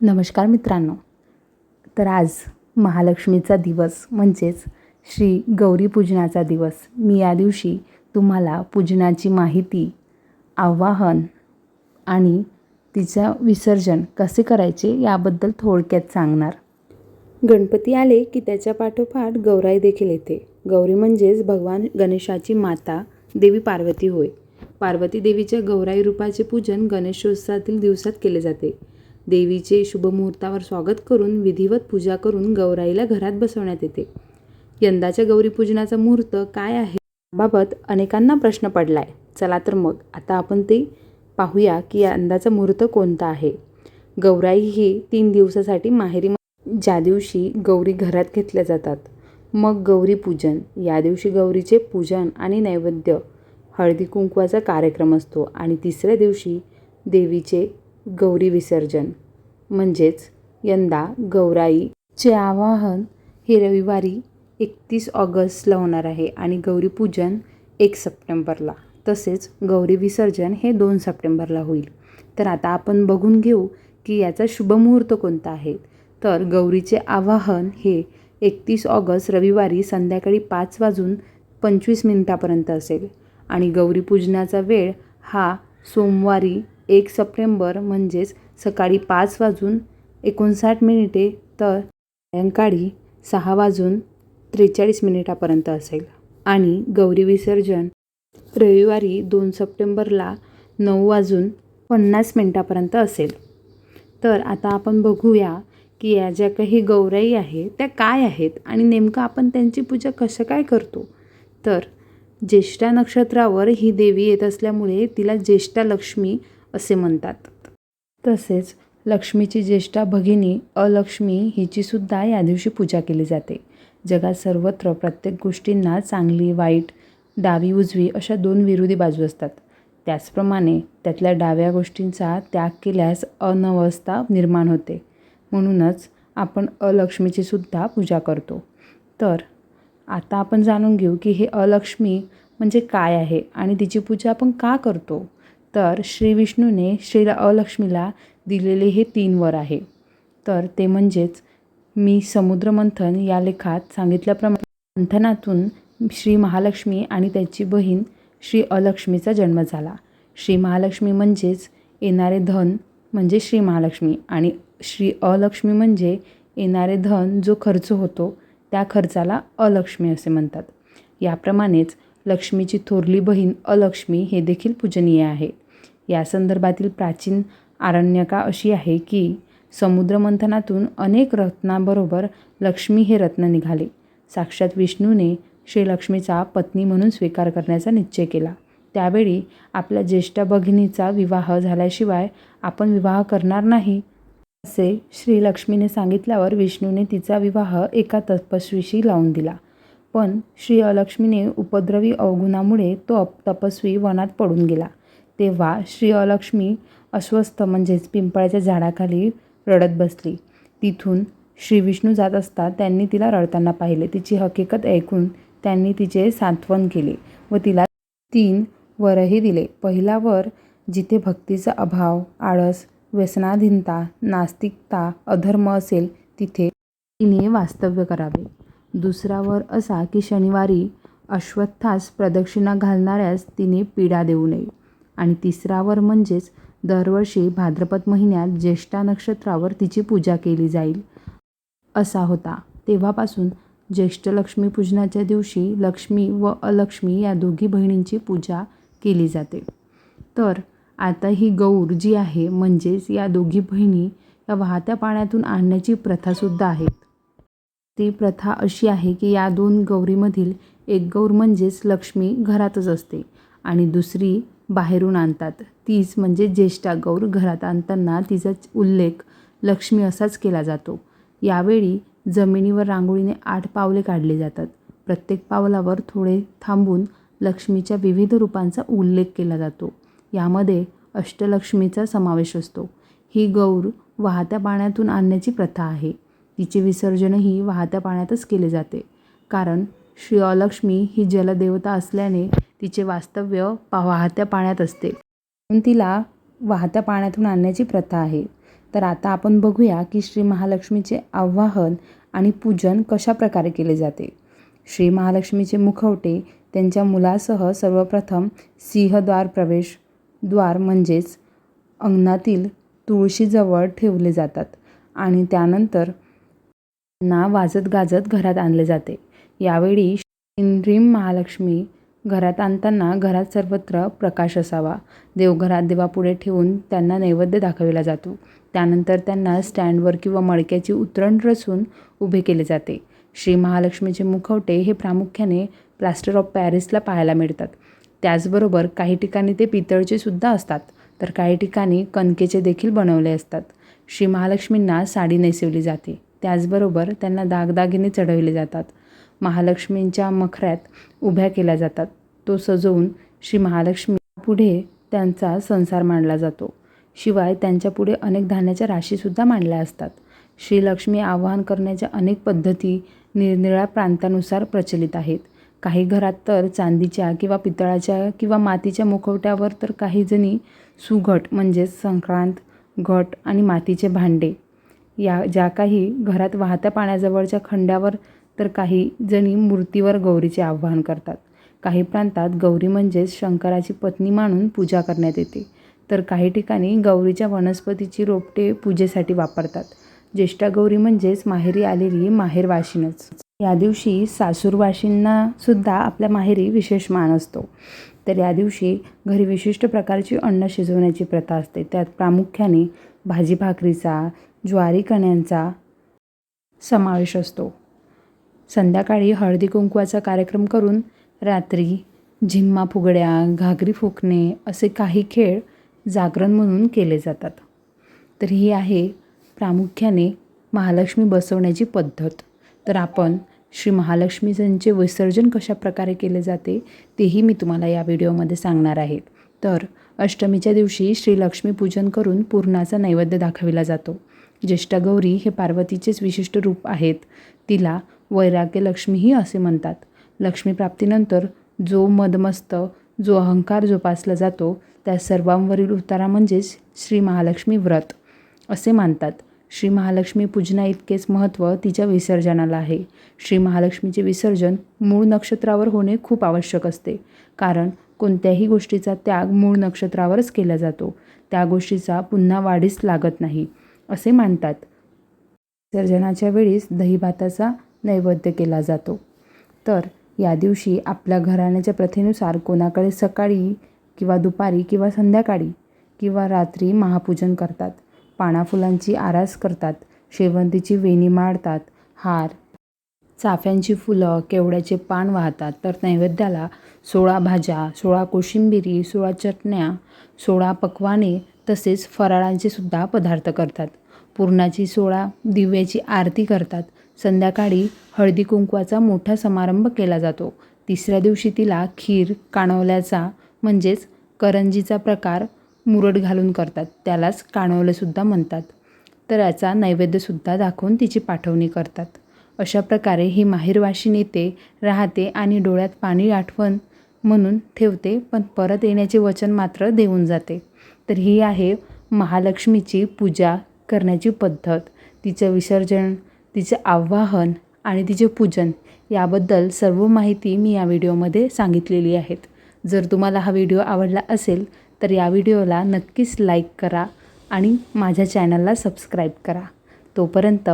नमस्कार मित्रांनो. तर आज महालक्ष्मीचा दिवस म्हणजेच श्री गौरी पूजनाचा दिवस. मी या दिवशी तुम्हाला पूजनाची माहिती आवाहन आणि तिचं विसर्जन कसे करायचे याबद्दल थोडक्यात सांगणार. गणपती आले की त्याच्या पाठोपाठ गौराई देखील येते. गौरी म्हणजेच भगवान गणेशाची माता देवी पार्वती होय. पार्वती देवीच्या गौराई रूपाचे पूजन गणेशोत्सवातील दिवसात केले जाते. देवीचे शुभमुहूर्तावर स्वागत करून विधिवत पूजा करून गौराईला घरात बसवण्यात येते. यंदाच्या गौरीपूजनाचा मुहूर्त काय आहे? याबाबत अनेकांना प्रश्न पडलाय. चला तर मग आता आपण ते पाहूया की यंदाचा मुहूर्त कोणता आहे. गौराई ही तीन दिवसासाठी माहेरी ज्या दिवशी गौरी घरात घेतल्या जातात मग गौरी पूजन. या दिवशी गौरीचे पूजन आणि नैवेद्य हळदी कुंकवाचा कार्यक्रम असतो आणि तिसऱ्या दिवशी देवीचे गौरी विसर्जन. म्हणजेच यंदा गौराईचे आवाहन हे रविवारी एकतीस ऑगस्टला होणार आहे आणि गौरीपूजन एक सप्टेंबरला. तसेच गौरी विसर्जन हे दोन सप्टेंबरला होईल. तर आता आपण बघून घेऊ की याचा शुभमुहूर्त कोणता आहे. तर गौरीचे आवाहन हे एकतीस ऑगस्ट रविवारी संध्याकाळी पाच वाजून पंचवीस मिनिटापर्यंत असेल. आणि गौरीपूजनाचा वेळ हा सोमवारी एक सप्टेंबर म्हणजेच सकाळी पाच वाजून एकोणसाठ मिनिटे तर सायंकाळी सहा वाजून त्रेचाळीस मिनिटापर्यंत असेल. आणि गौरी विसर्जन रविवारी दोन सप्टेंबरला नऊ वाजून पन्नास मिनिटापर्यंत असेल. तर आता आपण बघूया की या ज्या काही गौराई आहे त्या काय आहेत आणि नेमकं आपण त्यांची पूजा कसं काय करतो? तर ज्येष्ठा नक्षत्रावर ही देवी येत असल्यामुळे तिला ज्येष्ठा लक्ष्मी असे म्हणतात. तसेच लक्ष्मीची ज्येष्ठा भगिनी अलक्ष्मी हिचीसुद्धा या दिवशी पूजा केली जाते. जगात सर्वत्र प्रत्येक गोष्टींना चांगली वाईट डावी उजवी अशा दोन विरोधी बाजू असतात. त्याचप्रमाणे त्यातल्या डाव्या गोष्टींचा त्याग केल्यास अनवस्था निर्माण होते. म्हणूनच आपण अलक्ष्मीची सुद्धा पूजा करतो. तर आता आपण जाणून घेऊ की हे अलक्ष्मी म्हणजे काय आहे आणि तिची पूजा आपण का करतो? तर श्री विष्णूने श्री अलक्ष्मीला दिलेले हे तीन वर आहे. तर ते म्हणजेच मी समुद्रमंथन या लेखात सांगितल्याप्रमाणे मंथनातून श्री महालक्ष्मी आणि त्याची बहीण श्री अलक्ष्मीचा जन्म झाला. श्री महालक्ष्मी म्हणजेच येणारे धन म्हणजे श्री महालक्ष्मी आणि श्री अलक्ष्मी म्हणजे येणारे धन जो खर्च होतो त्या खर्चाला अलक्ष्मी असे म्हणतात. याप्रमाणेच लक्ष्मीची थोरली बहीण अलक्ष्मी हे देखील पूजनीय आहे. या संदर्भातील प्राचीन आरण्यका अशी आहे की समुद्रमंथनातून अनेक रत्नाबरोबर लक्ष्मी हे रत्न निघाले. साक्षात विष्णूने श्रीलक्ष्मीचा पत्नी म्हणून स्वीकार करण्याचा निश्चय केला. त्यावेळी आपल्या ज्येष्ठ भगिनीचा विवाह झाल्याशिवाय आपण विवाह करणार नाही असे श्रीलक्ष्मीने सांगितल्यावर विष्णूने तिचा विवाह एका तपस्वीशी लावून दिला. पण श्री अलक्ष्मीने उपद्रवी अवगुणामुळे तो तपस्वी वनात पडून गेला. तेव्हा श्री अलक्ष्मी अस्वस्थ म्हणजेच पिंपळाच्या झाडाखाली रडत बसली. तिथून श्री विष्णू जात असता त्यांनी तिला रडताना पाहिले. तिची हकीकत ऐकून त्यांनी तिचे सांत्वन केले व तिला तीन वरही दिले. पहिला वर जिथे भक्तीचा अभाव आळस व्यसनाधीनता नास्तिकता अधर्म असेल तिथे तिने वास्तव्य करावे. दुसरा वर असा की शनिवारी अश्वत्थास प्रदक्षिणा घालणाऱ्यास तिने पीडा देऊ नये. आणि तिसरावर म्हणजेच दरवर्षी भाद्रपद महिन्यात ज्येष्ठा नक्षत्रावर तिची पूजा केली जाईल. असा होता. तेव्हापासून ज्येष्ठ लक्ष्मी पूजनाच्या दिवशी लक्ष्मी व अलक्ष्मी या दोघी बहिणींची पूजा केली जाते. तर आता ही गौर जी आहे म्हणजेच या दोघी बहिणी या वाहत्या पाण्यातून आणण्याची प्रथासुद्धा आहे ती प्रथा अशी आहे की या दोन गौरीमधील एक गौर म्हणजेच लक्ष्मी घरातच असते आणि दुसरी बाहेरून आणतात. तीच म्हणजे ज्येष्ठा गौर घरात आणताना तिचा उल्लेख लक्ष्मी असाच केला जातो. यावेळी जमिनीवर रांगोळीने आठ पावले काढली जातात. प्रत्येक पावलावर थोडे थांबून लक्ष्मीच्या विविध रूपांचा उल्लेख केला जातो. यामध्ये अष्टलक्ष्मीचा समावेश असतो. ही गौर वाहत्या पाण्यातून आणण्याची प्रथा आहे. तिचे विसर्जनही वाहत्या पाण्यातच केले जाते. कारण श्री अलक्ष्मी ही जलदेवता असल्याने तिचे वास्तव्य पा वाहत्या पाण्यात असते. म्हणून तिला वाहत्या पाण्यातून आणण्याची प्रथा आहे. तर आता आपण बघूया की श्री महालक्ष्मीचे आवाहन आणि पूजन कशा प्रकारे केले जाते. श्री महालक्ष्मीचे मुखवटे त्यांच्या मुलासह सर्वप्रथम सिंहद्वार प्रवेश द्वार म्हणजेच अंगणातील तुळशीजवळ ठेवले जातात आणि त्यानंतर ना वाजत गाजत घरात आणले जाते. यावेळी श्रीम महालक्ष्मी घरात आणताना घरात सर्वत्र प्रकाश असावा. देवघरात देवापुढे ठेवून त्यांना नैवेद्य दाखविला जातो. त्यानंतर त्यांना स्टँडवर किंवा मडक्याची उतरण रचून उभे केले जाते. श्री महालक्ष्मीचे मुखवटे हे प्रामुख्याने प्लास्टर ऑफ पॅरिसला पाहायला मिळतात. त्याचबरोबर काही ठिकाणी ते पितळचे सुद्धा असतात तर काही ठिकाणी कणकेचे देखील बनवले असतात. श्री महालक्ष्मींना साडी नेसवली जाते. त्याचबरोबर त्यांना दागदागिने चढवले जातात. महालक्ष्मींच्या मखऱ्यात उभ्या केल्या जातात. तो सजवून श्री महालक्ष्मी पुढे त्यांचा संसार मांडला जातो. शिवाय त्यांच्यापुढे अनेक धान्याच्या राशीसुद्धा मांडल्या असतात. श्रीलक्ष्मी आवाहन करण्याच्या अनेक पद्धती निरनिळ्या प्रांतानुसार प्रचलित आहेत. काही घरात तर चांदीच्या किंवा पितळाच्या किंवा मातीच्या मुखवट्यावर तर काही जणी सुघट म्हणजेच संक्रांत घट आणि मातीचे भांडे या ज्या काही घरात वाहत्या पाण्याजवळच्या खंड्यावर तर काही जणी मूर्तीवर गौरीचे आवाहन करतात. काही प्रांतात गौरी म्हणजेच शंकराची पत्नी मानून पूजा करण्यात येते. तर काही ठिकाणी गौरीच्या वनस्पतीची रोपटे पूजेसाठी वापरतात. ज्येष्ठा गौरी म्हणजेच माहेरी आलेली माहेरवाशीनच. या दिवशी सासूरवाशींना सुद्धा आपल्या माहेरी विशेष मान असतो. तर या दिवशी घरी विशिष्ट प्रकारची अन्न शिजवण्याची प्रथा असते. त्यात प्रामुख्याने भाजी भाकरीचा ज्वारी कण्यांचा समावेश असतो. संध्याकाळी हळदी कुंकवाचा कार्यक्रम करून रात्री झिम्मा फुगड्या घागरी फुकणे असे काही खेळ जागरण म्हणून केले जातात. तर ही आहे प्रामुख्याने महालक्ष्मी बसवण्याची पद्धत. तर आपण श्री महालक्ष्मीचं विसर्जन कशा प्रकारे केले जाते तेही मी तुम्हाला या व्हिडिओमध्ये सांगणार आहे. तर अष्टमीच्या दिवशी श्री लक्ष्मी पूजन करून पूर्णाचा नैवेद्य दाखविला जातो. ज्येष्ठा गौरी हे पार्वतीचेच विशिष्ट रूप आहेत. तिला वैराग्य लक्ष्मीही असे म्हणतात. लक्ष्मीप्राप्तीनंतर जो मदमस्त जो अहंकार जोपासला जातो त्या सर्वांवरील उतारा म्हणजेच श्री महालक्ष्मी व्रत असे मानतात. श्री महालक्ष्मी पूजना इतकेच महत्त्व तिच्या विसर्जनाला आहे. श्री महालक्ष्मीचे विसर्जन मूळ नक्षत्रावर होणे खूप आवश्यक असते. कारण कोणत्याही गोष्टीचा त्याग मूळ नक्षत्रावरच केला जातो. त्या गोष्टीचा पुन्हा वाढीस लागत नाही असे मानतात. विसर्जनाच्या वेळीस दहीभाताचा नैवेद्य केला जातो. तर या दिवशी आपल्या घराण्याच्या प्रथेनुसार कोणाकडे सकाळी किंवा दुपारी किंवा संध्याकाळी किंवा रात्री महापूजन करतात पानाफुलांची आरास करतात शेवंतीची वेणी माळतात हार चाफ्यांची फुलं केवड्याचे पान वाहतात तर नैवेद्याला सोळा भाज्या सोळा कोशिंबिरी सोळा चटण्या सोळा पक्वाने तसेच फराळांचे सुद्धा पदार्थ करतात. पूर्णाची सोळा दिव्याची आरती करतात. संध्याकाळी हळदी कुंकवाचा मोठा समारंभ केला जातो. तिसऱ्या दिवशी तिला खीर काणवल्याचा म्हणजेच करंजीचा प्रकार मुरड घालून करतात. त्यालाच काणवलेसुद्धा म्हणतात. तर याचा नैवेद्यसुद्धा दाखवून तिची पाठवणी करतात. अशा प्रकारे ही माहेरवाशी नेते राहते आणि डोळ्यात पाणी आठवण म्हणून ठेवते पण परत येण्याचे वचन मात्र देऊन जाते. तर ही आहे महालक्ष्मीची पूजा करण्याची पद्धत. तिचं विसर्जन तिचे आवाहन आणि तिचे पूजन याबद्दल सर्व माहिती मी या व्हिडिओमध्ये सांगितलेली आहेत. जर तुम्हाला हा व्हिडिओ आवडला असेल तर या व्हिडिओला नक्कीच लाईक करा आणि माझ्या चॅनलला सबस्क्राईब करा. तोपर्यंत